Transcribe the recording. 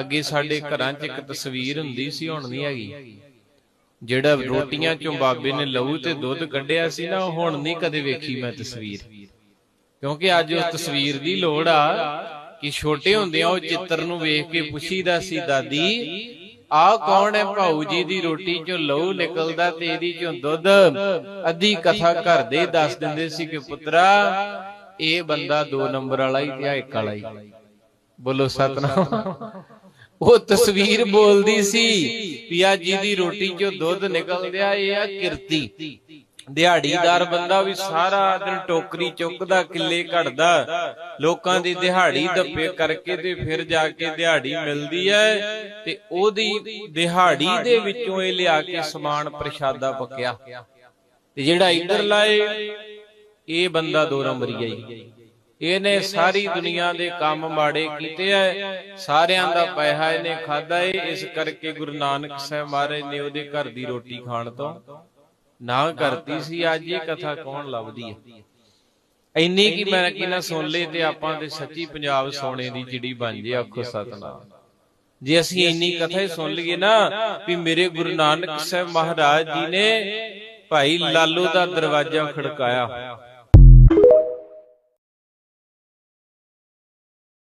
ਅੱਗੇ ਸਾਡੇ ਘਰਾਂ 'ਚ ਇੱਕ ਤਸਵੀਰ ਹੁੰਦੀ ਸੀ ਹੁਣ ਨਹੀਂ ਹੈਗੀ। ਜਿਹੜਾ ਰੋਟੀਆਂ ਚੋਂ ਬਾਬੇ ਨੇ ਲਹੂ ਤੇ ਦੁੱਧ ਕੱਢਿਆ ਸੀ ਨਾ ਉਹ ਹੁਣ ਨਹੀਂ ਕਦੇ ਵੇਖੀ ਮੈਂ ਤਸਵੀਰ। ਕਿਉਂਕਿ ਅੱਜ ਉਸ ਤਸਵੀਰ ਦੀ ਲੋੜ ਆ ਕਿ ਛੋਟੇ ਹੁੰਦਿਆਂ ਉਹ ਚਿੱਤਰ ਨੂੰ ਵੇਖ ਕੇ ਪੁੱਛੀਦਾ ਸੀ ਦਾਦੀ ਆਹ ਕੌਣ ਹੈ ਭਾਊ ਜੀ ਦੀ ਰੋਟੀ ਚੋਂ ਲਹੂ ਨਿਕਲਦਾ ਤੇ ਇਹਦੀ ਚੋਂ ਦੁੱਧ? ਅੱਧੀ ਕਥਾ ਘਰ ਦੇ ਦੱਸ ਦਿੰਦੇ ਸੀ ਕਿ ਪੁੱਤਰਾ ਇਹ ਬੰਦਾ 2 ਨੰਬਰ ਵਾਲਾ ਹੀ ਤੇ ਆ ਇੱਕ ਵਾਲਾ ਹੀ। ਬੋਲੋ ਸਤਨਾਮ। ਉਹ ਤਸਵੀਰ ਬੋਲਦੀ ਸੀ ਪਿਆ ਜੀ ਦੀ ਰੋਟੀ ਚੋਂ ਦੁੱਧ ਨਿਕਲਦਿਆ ਇਹ ਆ ਕਿਰਤੀ। ਦਿਹਾੜੀਦਾਰ ਬੰਦਾ ਵੀ ਸਾਰਾ ਦਿਨ ਟੋਕਰੀ ਚੁੱਕਦਾ ਕਿੱਲੇ ਘੜਦਾ। ਲੋਕਾਂ ਦੀ ਦਿਹਾੜੀ ਦੱਪੇ ਕਰਕੇ ਤੇ ਫਿਰ ਜਾ ਕੇ ਦਿਹਾੜੀ ਮਿਲਦੀ ਹੈ ਤੇ ਉਹਦੀ ਦਿਹਾੜੀ ਦੇ ਵਿੱਚੋਂ ਇਹ ਲਿਆ ਕੇ ਸਮਾਨ ਪ੍ਰਸ਼ਾਦਾ ਪੱਕਿਆ। ਤੇ ਜਿਹੜਾ ਇੱਧਰ ਲਾਏ ਇਹ ਬੰਦਾ ਦੋ ਨੰਬਰੀ ਆਈ ਇਹਨੇ ਸਾਰੀ ਦੁਨੀਆ ਦੇ ਕੰਮ ਮਾੜੇ ਕੀਤੇ ਐ ਸਾਰਿਆਂ ਦਾ ਪੈਸਾ ਇਹਨੇ ਖਾਦਾ ਏ। ਇਸ ਕਰਕੇ ਗੁਰੂ ਨਾਨਕ ਸਾਹਿਬ ਮਹਾਰਾਜ ਨੇ ਉਹਦੇ ਘਰ ਦੀ ਰੋਟੀ ਖਾਣ ਤੋਂ ਨਾ ਕਰਤੀ ਸੀ। ਅੱਜ ਇਹ ਕਥਾ ਕੌਣ ਲੱਭਦੀ ਹੈ ਇੰਨੀ ਕੀ ਮੈਂ ਕਿਨਾ ਸੁਣ ਲੇ ਤੇ ਆਪਾਂ ਤੇ ਸੱਚੀ ਪੰਜਾਬ ਸੋਨੇ ਦੀ ਚਿੜੀ ਬਣ ਜੇ ਆਖੋ ਸਤਨਾਮ। ਜੇ ਅਸੀਂ ਇੰਨੀ ਕਥਾ ਹੀ ਸੁਣ ਲਈਏ ਨਾ ਵੀ ਮੇਰੇ ਗੁਰੂ ਨਾਨਕ ਸਾਹਿਬ ਮਹਾਰਾਜ ਜੀ ਨੇ ਭਾਈ ਲਾਲੋ ਦਾ ਦਰਵਾਜ਼ਾ ਖੜਕਾਇਆ।